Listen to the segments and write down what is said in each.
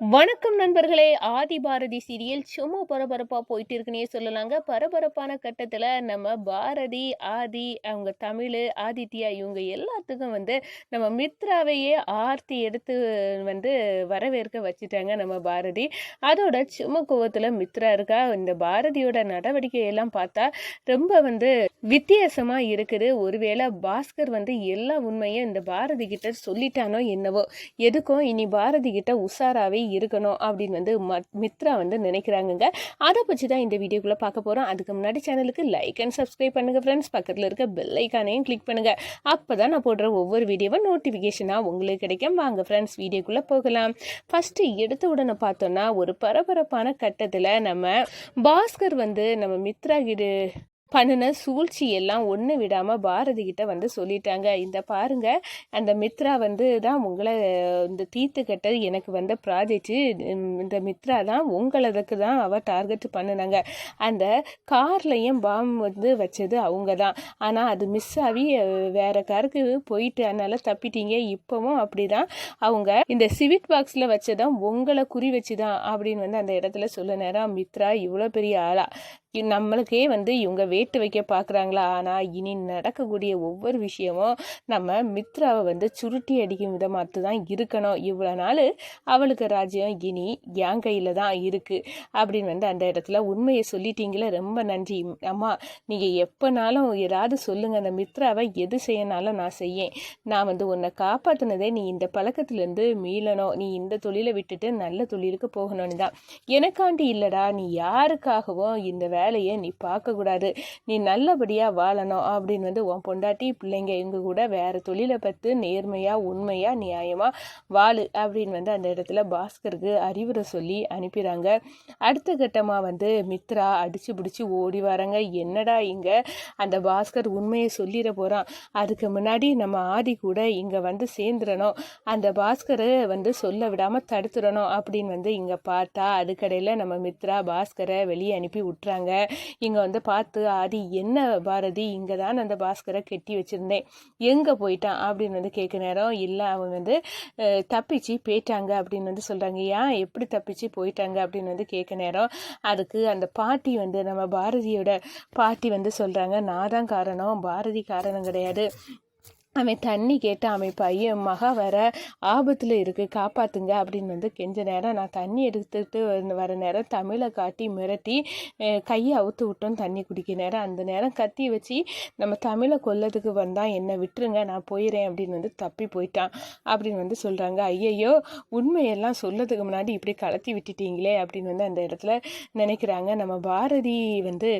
வணக்கம் நண்பர்களே. ஆதி பாரதி சீரியல் சும்மா பரபரப்பாக போயிட்டு இருக்குன்னே சொல்லலாங்க. பரபரப்பான கட்டத்தில் நம்ம பாரதி ஆதி அவங்க தமிழ் ஆதித்யா இவங்க எல்லாத்துக்கும் வந்து நம்ம மித்ராவையே ஆர்த்தி எடுத்து வந்து வரவேற்க வச்சுட்டாங்க நம்ம பாரதி. அதோட சும்மா கோவத்தில் மித்ரா இருக்கா? இந்த பாரதியோட நடவடிக்கையெல்லாம் பார்த்தா ரொம்ப வந்து வித்தியாசமாக இருக்குது. ஒருவேளை பாஸ்கர் வந்து எல்லா உண்மையும் இந்த பாரதி கிட்ட சொல்லிட்டானோ என்னவோ. எதுக்கும் இனி பாரதி கிட்ட உஷாராவே இருக்கணும் அப்படின்னு வந்து மித்ரா வந்து நினைக்கிறாங்கங்க. அதை பற்றி தான் இந்த வீடியோக்குள்ளே பார்க்க போகிறோம் அதுக்கு முன்னாடி சேனலுக்கு லைக் அண்ட் சப்ஸ்கிரைப் பண்ணுங்கள் ஃப்ரெண்ட்ஸ் பக்கத்தில் இருக்க பெல் ஐக்கானையும் கிளிக் பண்ணுங்கள் அப்போ தான் நான் போடுற ஒவ்வொரு வீடியோவும் நோட்டிஃபிகேஷனாக உங்களுக்கு கிடைக்கும். வாங்க ஃப்ரெண்ட்ஸ் வீடியோக்குள்ளே போகலாம். ஃபஸ்ட்டு எடுத்த உடனே பார்த்தோன்னா ஒரு பரபரப்பான கட்டத்தில் நம்ம பாஸ்கர் வந்து நம்ம மித்ரா கிட்ட பண்ணின சூழ்ச்சி எல்லாம் ஒன்று விடாமல் பாரதி கிட்ட வந்து சொல்லிட்டாங்க. இந்த பாருங்க அந்த மித்ரா வந்து தான் உங்களை இந்த தீர்த்து கட்ட எனக்கு வந்த ப்ராஜெக்ட் இந்த மித்ரா தான் உங்களதுக்கு தான் அவள் டார்கெட் பண்ணினாங்க. அந்த கார்லையும் பாம் வந்து வச்சது அவங்க தான். ஆனால் அது மிஸ் ஆகி வேற காருக்கு போயிட்டு அதனால தப்பிட்டீங்க. இப்போவும் அப்படி தான் அவங்க இந்த சிவிட் பாக்ஸில் வச்சதான் உங்களை குறி வச்சு தான் அப்படின்னு வந்து அந்த இடத்துல சொல்ல நேரம் மித்ரா இவ்வளோ பெரிய ஆளா. நம்மளுக்கே வந்து இவங்க வே வேட்டு வைக்க பார்க்குறாங்களா ஆனால் இனி நடக்கக்கூடிய ஒவ்வொரு விஷயமும் நம்ம மித்ராவை வந்து சுருட்டி அடிக்கும் விதமாக தான் இருக்கணும். இவ்வளோ நாள் அவளுக்கு ராஜ்யம் இனி என் கையில் தான் இருக்குது அப்படின்னு வந்து அந்த இடத்துல உண்மையை சொல்லிட்டீங்களே ரொம்ப நன்றி. அம்மா நீங்கள் எப்போனாலும் ஏதாவது சொல்லுங்கள் அந்த மித்ராவை எது செய்யனாலும் நான் செய்யேன். நான் வந்து உன்னை காப்பாற்றினதே நீ இந்த பழக்கத்துலேருந்து மீளணும். நீ இந்த தொழிலை விட்டுட்டு நல்ல தொழிலுக்கு போகணும்னு தான் எனக்காண்டி இல்லைடா. நீ யாருக்காகவும் இந்த வேலையை நீ பார்க்கக்கூடாது நீ நல்லபடியாக வாழணும் அப்படின்னு வந்து உன் பொண்டாட்டி பிள்ளைங்க எங்கள் கூட வேறு தொழிலை பற்றி நேர்மையாக உண்மையாக நியாயமாக வாழு அப்படின்னு வந்து அந்த இடத்துல பாஸ்கருக்கு அறிவுரை சொல்லி அனுப்பிடுறாங்க அடுத்த கட்டமாக வந்து மித்ரா அடித்து பிடிச்சி ஓடி வராங்க. என்னடா இங்கே? அந்த பாஸ்கர் உண்மையை சொல்லிட போகிறான் அதுக்கு முன்னாடி நம்ம ஆதி கூட இங்கே வந்து சேர்ந்துடணும். அந்த பாஸ்கரை வந்து சொல்ல விடாமல் தடுத்துடணும் அப்படின்னு வந்து இங்கே பார்த்தா அதுக்கடையில் நம்ம மித்ரா பாஸ்கரை வெளியே அனுப்பி விட்றாங்க இங்கே வந்து பார்த்து அது என்ன பாரதி? இங்கே தான் அந்த பாஸ்கரை கெட்டி வச்சுருந்தேன். எங்கே போயிட்டான்? அப்படின்னு வந்து கேட்க நேரம் இல்லை. அவங்க வந்து தப்பிச்சு போயிட்டாங்க அப்படின்னு வந்து சொல்கிறாங்க ஏன் எப்படி தப்பிச்சு போயிட்டாங்க? அப்படின்னு வந்து கேட்க நேரம் அதுக்கு அந்த பாட்டி வந்து நம்ம பாரதியோட பாட்டி வந்து சொல்கிறாங்க நான் தான் காரணம். பாரதி காரணம் கிடையாது. அவன் தண்ணி கேட்டு அவன் பையன் மகா வர ஆபத்தில் இருக்குது காப்பாற்றுங்க அப்படின்னு வந்து கெஞ்ச நேரம் நான் தண்ணி எடுத்துட்டு வந்து வர நேரம் தமிழை காட்டி மிரட்டி கையை அவுத்து விட்டோம் தண்ணி குடிக்க நேரம். அந்த நேரம் கத்தி வச்சு நம்ம தமிழை கொல்லதுக்கு வந்தால் என்னை விட்டுருங்க நான் போயிடுறேன் அப்படின்னு வந்து தப்பி போயிட்டான். அப்படின்னு வந்து சொல்கிறாங்க ஐயையோ உண்மையெல்லாம் சொல்லதுக்கு முன்னாடி இப்படி கலத்தி விட்டுட்டீங்களே அப்படின்னு வந்து அந்த இடத்துல நினைக்கிறாங்க. நம்ம பாரதி வந்து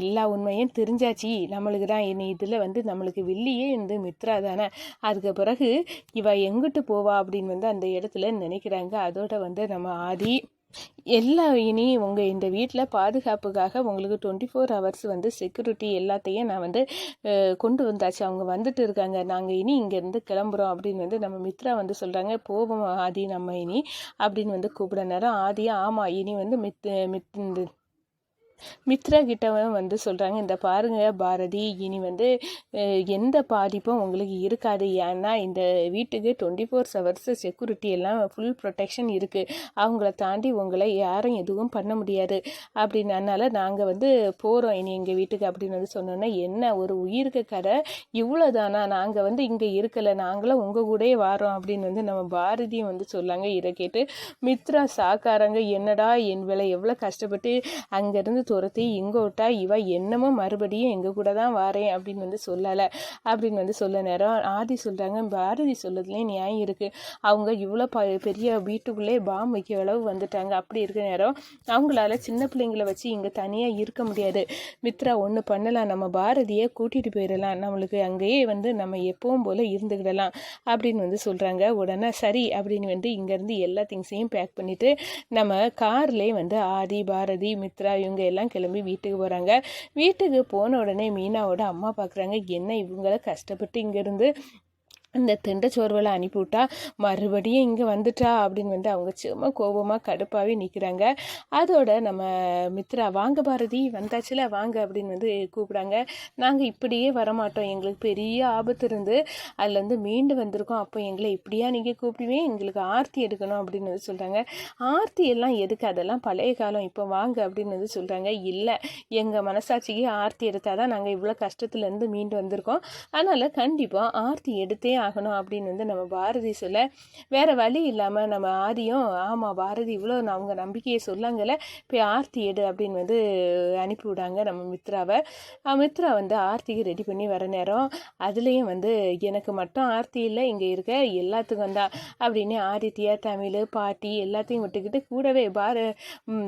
எல்லா உண்மையும் தெரிஞ்சாச்சு நம்மளுக்கு தான் இனி இதில் வந்து நம்மளுக்கு வில்லியே வந்து மித்ரா தானே அதுக்கு பிறகு இவ எங்கிட்டு போவா அப்படின்னு வந்து அந்த இடத்துல நினைக்கிறாங்க. அதோட வந்து நம்ம ஆதி எல்லா இனி உங்கள் இந்த வீட்டில் பாதுகாப்புக்காக உங்களுக்கு டுவெண்ட்டி ஃபோர் ஹவர்ஸ் வந்து செக்யூரிட்டி எல்லாத்தையும் நான் வந்து கொண்டு வந்தாச்சு. அவங்க வந்துட்டு இருக்காங்க. நாங்கள் இனி இங்கேருந்து கிளம்புறோம் அப்படின்னு வந்து நம்ம மித்ரா வந்து சொல்கிறாங்க போவோம் ஆதி நம்ம இனி அப்படின்னு வந்து கூப்பிட நேரம் ஆதி ஆமாம் இனி வந்து மித் மித் மித்ரா கிட்டவும் வந்து சொல்கிறாங்க இந்த பாருங்கள் பாரதி இனி வந்து எந்த பாதிப்பும் உங்களுக்கு இருக்காது. ஏன்னா இந்த வீட்டுக்கு டுவெண்ட்டி ஃபோர் ஹவர்ஸ் செக்யூரிட்டி எல்லாம் ஃபுல் ப்ரொடெக்ஷன் இருக்குது அவங்கள தாண்டி உங்களை யாரும் எதுவும் பண்ண முடியாது. அப்படின்னனால நாங்கள் வந்து போகிறோம் இனி எங்கள் வீட்டுக்கு. அப்படின்னு வந்து சொன்னோன்னா என்ன ஒரு உயிருக்கு கதை இவ்வளோதானா நாங்கள் வந்து இங்கே இருக்கலை. நாங்களும் உங்கள் கூடயே வாரோம். அப்படின்னு வந்து நம்ம பாரதியும் வந்து சொல்லாங்க. இதை கேட்டு மித்ரா சாக்காரங்க என்னடா என் வேலை எவ்வளோ கஷ்டப்பட்டு அங்கேருந்து துரத்தி இங்கே விட்டா இவ என்னமோ மறுபடியும் எங்கள் கூட தான் வாரேன் அப்படின்னு வந்து சொல்லலை. அப்படின்னு வந்து சொல்ல நேரம். ஆதி சொல்கிறாங்க பாரதி சொல்லதுலேயே நியாயம் இருக்குது அவங்க இவ்வளோ ப பெரிய வீட்டுக்குள்ளே பாம் வைக்க அளவு வந்துட்டாங்க. அப்படி இருக்கிற நேரம் அவங்களால சின்ன பிள்ளைங்களை வச்சு இங்கே தனியாக இருக்க முடியாது. மித்ரா ஒன்று பண்ணலாம். நம்ம பாரதியை கூட்டிகிட்டு போயிடலாம். நம்மளுக்கு அங்கேயே வந்து நம்ம எப்பவும் போல் இருந்துக்கிடலாம் அப்படின்னு வந்து சொல்கிறாங்க உடனே சரி அப்படின்னு வந்து இங்கேருந்து எல்லா திங்ஸையும் பேக் பண்ணிவிட்டு நம்ம கார்லேயே வந்து ஆதி பாரதி மித்ரா இவங்க எல்லாம் கிளம்பி வீட்டுக்கு போகிறாங்க வீட்டுக்கு போன உடனே மீனாவோட அம்மா பார்க்குறாங்க என்ன இவங்கள கஷ்டப்பட்டு இங்கேருந்து இந்த திண்ட சோர்வெல்லாம் அனுப்பிவிட்டா மறுபடியும் இங்கே வந்துட்டா அப்படின்னு வந்து அவங்க சும்மா கோபமாக கடுப்பாகவே நிற்கிறாங்க அதோட நம்ம மித்ரா வாங்க பாரதி வந்தாச்சுல வாங்க அப்படின்னு வந்து கூப்பிடாங்க நாங்கள் இப்படியே வரமாட்டோம். எங்களுக்கு பெரிய ஆபத்து இருந்து அதுலேருந்து மீண்டு வந்திருக்கோம். அப்போ எங்களை இப்படியா நீங்கள் கூப்பிடுவேன் எங்களுக்கு ஆர்த்தி எடுக்கணும் அப்படின்னு வந்து சொல்கிறாங்க ஆர்த்தி எல்லாம் எதுக்கு? அதெல்லாம் பழைய காலம். இப்போ வாங்க அப்படின்னு வந்து சொல்கிறாங்க இல்லை எங்கள் மனசாட்சிக்கு ஆர்த்தி எடுத்தால் தான் நாங்கள் இவ்வளோ கஷ்டத்துலேருந்து மீண்டு வந்திருக்கோம். அதனால் கண்டிப்பாக ஆர்த்தி எடுத்தே ஆகணும் அப்படின்னு வந்து நம்ம பாரதி சொல்ல வேறு வழி இல்லாமல் நம்ம ஆதியும் ஆமாம் பாரதி இவ்வளோ அவங்க நம்பிக்கையை சொல்லாங்கல்ல போய் ஆர்த்தி எடு அப்படின்னு வந்து அனுப்பி விடாங்க நம்ம மித்ராவை. மித்ரா வந்து ஆர்த்திக்கு ரெடி பண்ணி வர நேரம் அதுலேயும் வந்து எனக்கு மட்டும் ஆர்த்தி இல்லை இங்கே இருக்க எல்லாத்துக்கும் தான் அப்படின்னு ஆதித்யா தமிழ் பாட்டி எல்லாத்தையும் விட்டுக்கிட்டு கூடவே பார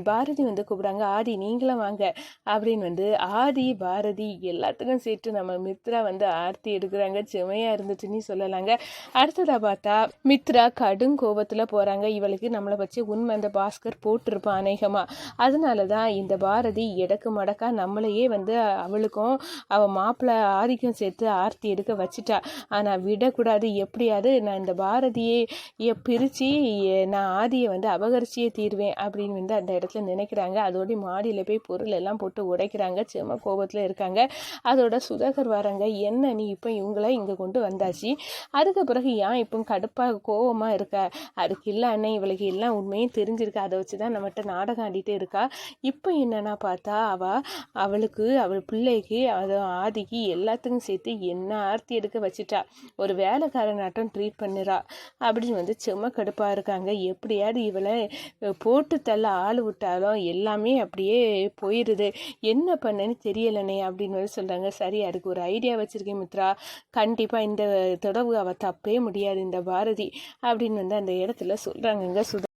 பாரதி வந்து கூப்பிடாங்க ஆதி நீங்களும் வாங்க அப்படின்னு வந்து ஆதி பாரதி எல்லாத்துக்கும் சேர்த்து நம்ம மித்ரா வந்து ஆர்த்தி எடுக்கிறாங்க. செமையாக இருந்துச்சுன்னு சொல்ல சொல்லலாங்க. அடுத்ததாக பார்த்தா மித்ரா கடும் கோபத்தில் போகிறாங்க இவளுக்கு நம்மளை வச்சு உண்மை அந்த பாஸ்கர் போட்டிருப்பான் அநேகமாக அதனால தான் இந்த பாரதி எடக்கு மடக்கா நம்மளையே வந்து அவளுக்கும் அவள் மாப்பிள்ளை ஆதிக்கும் சேர்த்து ஆர்த்தி எடுக்க வச்சுட்டா. ஆனால் விடக்கூடாது. எப்படியாவது நான் இந்த பாரதியை பிரித்து நான் ஆதியை வந்து அபகரிச்சியே தீர்வேன் அப்படின்னு வந்து அந்த இடத்துல நினைக்கிறாங்க. அதோடய மாடியில் போய் பொருள் எல்லாம் போட்டு உடைக்கிறாங்க. செம கோபத்தில் இருக்காங்க. அதோட சுதாகர் வராங்க. என்ன நீ இப்போ இவங்கள இங்கே கொண்டு வந்தாச்சு? அதுக்கு பிறகு ஏன் இப்போ கடுப்பாக கோவமாக இருக்க? அதுக்கு இல்லை அண்ணன் இவளுக்கு எல்லாம் உண்மையும் தெரிஞ்சிருக்கு. அதை வச்சு தான் நம்மகிட்ட நாடகம் ஆடிட்டே இருக்கா. இப்போ என்னன்னா பார்த்தா அவள் அவளுக்கு அவள் பிள்ளைக்கு அது ஆதிக்கு எல்லாத்துக்கும் சேர்த்து என்ன ஆர்த்தி எடுக்க வச்சுட்டா? ஒரு வேலைக்காரனாட்டம் ட்ரீட் பண்ணுறா. அப்படின்னு வந்து செம்ம கடுப்பாக இருக்காங்க. எப்படியாவது இவளை போட்டு தள்ள ஆள் விட்டாலும் எல்லாமே அப்படியே போயிடுது என்ன பண்ணேன்னு தெரியலனே அப்படின்னு வந்து சொல்கிறாங்க சரி அதுக்கு ஒரு ஐடியா வச்சுருக்கேன் மித்ரா. கண்டிப்பாக இந்த தொடர்பு அவ தப்பவே முடியாது இந்த பாரதி அப்படின்னு வந்து அந்த இடத்துல சொல்கிறாங்கங்க சுதா.